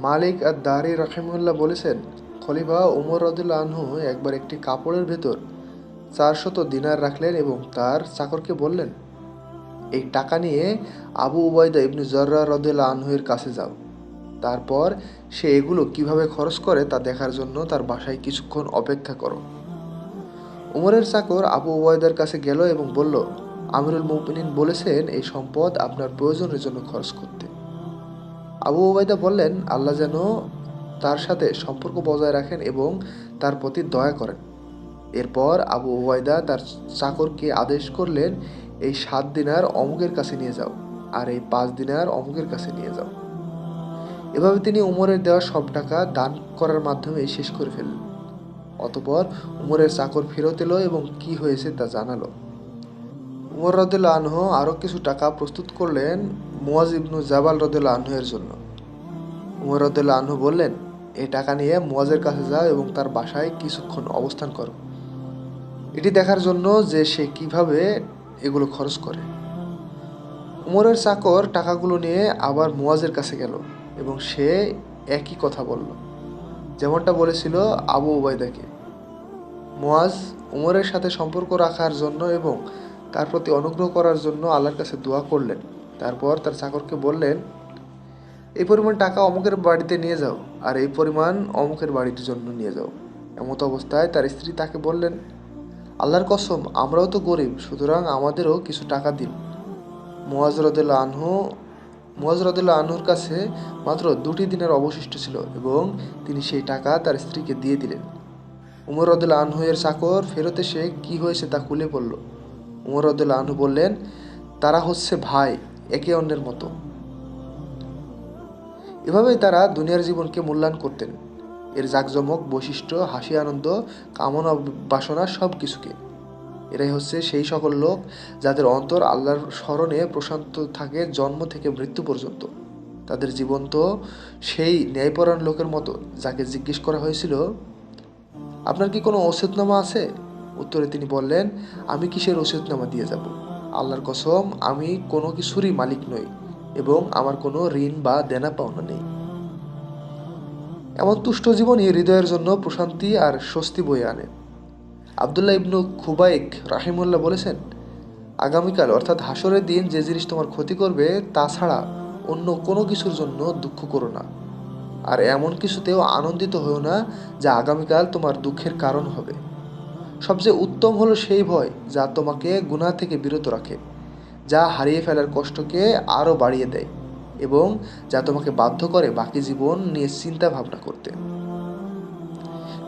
মালিক আর দারি রহিমুল্লাহ বলেছেন, খলিফা উমর রদুল্লা আনহু একবার একটি কাপড়ের ভেতর চারশত দিনার রাখলেন এবং তার চাকরকে বললেন, এই টাকা নিয়ে আবু উবাইদা ইবনু জর্রা রদুল্লা আনহুয়ের কাছে যাও। তারপর সে এগুলো কীভাবে খরচ করে তা দেখার জন্য তার বাসায় কিছুক্ষণ অপেক্ষা করো। উমরের চাকর আবু উবায়দার কাছে গেল এবং বলল, আমিরুল মুমিনিন বলেছেন, এই সম্পদ আপনার প্রয়োজনের জন্য খরচ করতে। আবু উবায়দা বললেন, আল্লাহ যেন তার সাথে সম্পর্ক বজায় রাখেন এবং তার প্রতি দয়া করেন। এরপর আবু ওবায়দা তার চাকরকে আদেশ করলেন, এই সাত দিনার অমুকের কাছে নিয়ে যাও আর এই পাঁচ দিনার অমুকের কাছে নিয়ে যাও। এভাবে তিনি উমরের দেওয়া সব টাকা দান করার মাধ্যমে শেষ করে ফেললেন। অতপর উমরের চাকর ফেরত এলো এবং কি হয়েছে তা জানালো। উমর রদুল্লা আনহ আরও কিছু টাকা প্রস্তুত করলেন মুয়াজ ইবনু জাবাল রদুল্লা আনহের জন্য। উমর রদুল্লা আনহু বললেন, এই টাকা নিয়ে মুয়াজের কাছে যাও এবং তার বাসায় কিছুক্ষণ অবস্থান করো। এটি দেখার জন্য যে সে কীভাবে এগুলো খরচ করে। উমরের চাকর টাকাগুলো নিয়ে আবার মুয়াজের কাছে গেল এবং সে একই কথা বলল। যেমনটা বলেছিল আবু ওবায়দাকে মুয়াজ উমরের সাথে সম্পর্ক রাখার জন্য এবং তার প্রতি অনুগ্রহ করার জন্য আল্লাহর কাছে দোয়া করলেন। তারপর তার চাকরকে বললেন, এই পরিমাণ টাকা অমুকের বাড়িতে নিয়ে যাও, আর এই পরিমাণ অমুকের বাড়ির জন্য নিয়ে যাও। এমত অবস্থায় তার স্ত্রী তাকে বললেন, আল্লাহর কসম, আমরাও তো গরিব, সুতরাং আমাদেরও কিছু টাকা দিন। মুয়াজ রদুল্লা আনহু, মুয়াজ রদুল্লা আনহুর কাছে মাত্র দুটি দিনের অবশিষ্ট ছিল এবং তিনি সেই টাকা তার স্ত্রীকে দিয়ে দিলেন। উমর রদুল্লা আনহুয়ের চাকর ফেরত এসে কি হয়েছে তা খুলে পড়ল উমর আনহু বললেন, তারা হচ্ছে ভাই, একে অন্যের মতো। এভাবেই তারা দুনিয়ার জীবনকে মূল্যায়ন করতেন। এর জাকজমক, বৈশিষ্ট্য, হাসি, আনন্দ, কামনা, বাসনা সব কিছুকে এরাই হচ্ছে সেই সকল লোক যাদের অন্তর আল্লাহর স্মরণে প্রশান্ত থাকে জন্ম থেকে মৃত্যু পর্যন্ত। তাদের জীবন তো সেই ন্যায়পরায়ণ লোকের মতো, যাকে জিজ্ঞেস করা হয়েছিল, আপনার কি কোনো ওসিয়তনামা আছে? উত্তরে তিনি বললেন, আমি কিসের ওসিয়তনামা দিয়ে যাব? আল্লাহর কসম, আমি কোনো কিছুরই মালিক নই এবং আমার কোনো ঋণ বা দেনা পাওনা নেই। এমন তুষ্ট জীবনই হৃদয়ের জন্য প্রশান্তি আর স্বস্তি বয়ে আনে। আবদুল্লাহ ইবনু খুবাইক রাহিমুল্লাহ বলেছেন, আগামীকাল অর্থাৎ হাসরের দিন যে জিনিস তোমার ক্ষতি করবে তাছাড়া অন্য কোনো কিছুর জন্য দুঃখ করো না। আর এমন কিছুতেও আনন্দিত হও না যা আগামীকাল তোমার দুঃখের কারণ হবে। সবচেয়ে উত্তম হলো সেই ভয় যা তোমাকে গুনাহ থেকে বিরত রাখে, যা হারিয়ে ফেলার কষ্টকে আরও বাড়িয়ে দেয় এবং যা তোমাকে বাধ্য করে বাকি জীবন নিয়ে চিন্তা ভাবনা করতে।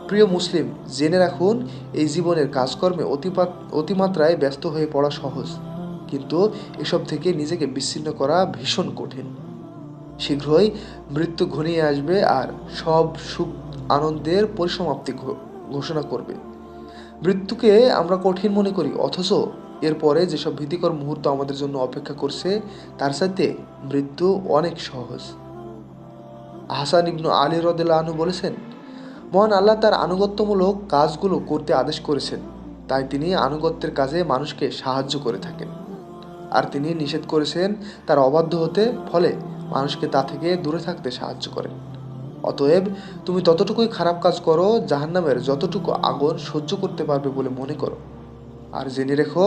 প্রিয় মুসলিম, জেনে রাখুন, এই জীবনের কাজকর্মে অতিপাত, অতিমাত্রায় ব্যস্ত হয়ে পড়া সহজ, কিন্তু এসব থেকে নিজেকে বিচ্ছিন্ন করা ভীষণ কঠিন। শীঘ্রই মৃত্যু ঘনিয়ে আসবে আর সব সুখ আনন্দের পরিসমাপ্তি ঘোষণা করবে। মৃত্যুকে আমরা কঠিন মনে করি, অথচ এরপরে যেসব ভীতিকর মুহূর্ত আমাদের জন্য অপেক্ষা করছে, তার সাথে মৃত্যু অনেক সহজ। হাসান ইবনু আলী রদুল্লাহ আনহু বলেছেন, মহান আল্লাহ তার আনুগত্যমূলক কাজগুলো করতে আদেশ করেছেন, তাই তিনি আনুগত্যের কাজে মানুষকে সাহায্য করে থাকেন। আর তিনি নিষেধ করেছেন তার অবাধ্য হতে, ফলে মানুষকে তা থেকে দূরে থাকতে সাহায্য করেন। অতএব তুমি ততটুকুই খারাপ কাজ করো, জাহান্নামের যতটুকু আগুন সহ্য করতে পারবে বলে মনে করো। আর জেনে রেখো,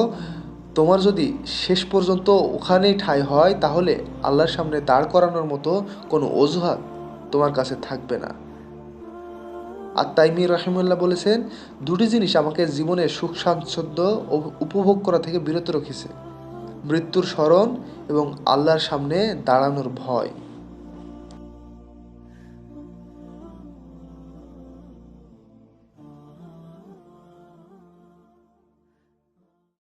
তোমার যদি শেষ পর্যন্ত ওখানেই ঠাঁই হয়, তাহলে আল্লাহর সামনে দাঁড় করানোর মতো কোনো অজুহাত তোমার কাছে থাকবে না। আর তাইমি রাহিমুল্লাহ বলেছেন, দুটি জিনিস আমাকে জীবনে সুখ স্বাচ্ছন্দ্য উপভোগ করা থেকে বিরত রেখেছে। মৃত্যুর স্মরণ এবং আল্লাহর সামনে দাঁড়ানোর ভয়।